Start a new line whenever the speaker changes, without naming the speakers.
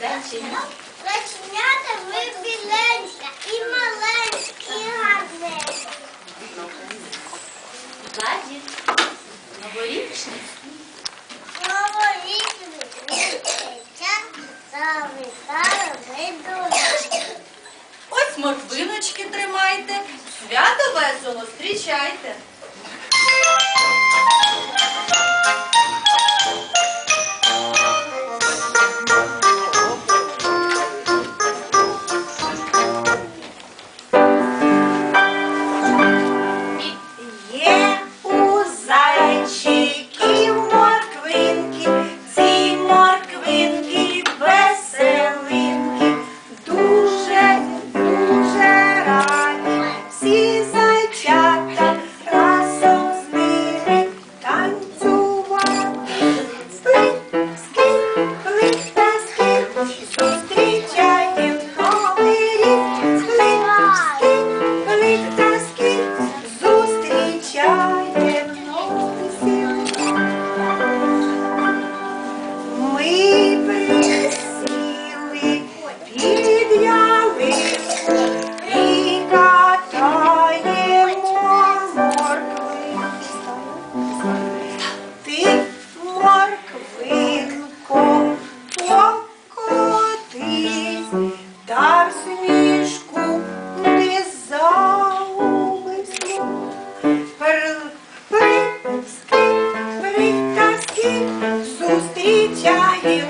Заченята.
Заченята і маленька, і гарненька.
Гаді, новорічний.
Новорічний дитя завітали ми до
Ось морквиночки тримайте, свято весело зустрічайте.
Та в смішку не заумисно. Притаски зустрічаєм новий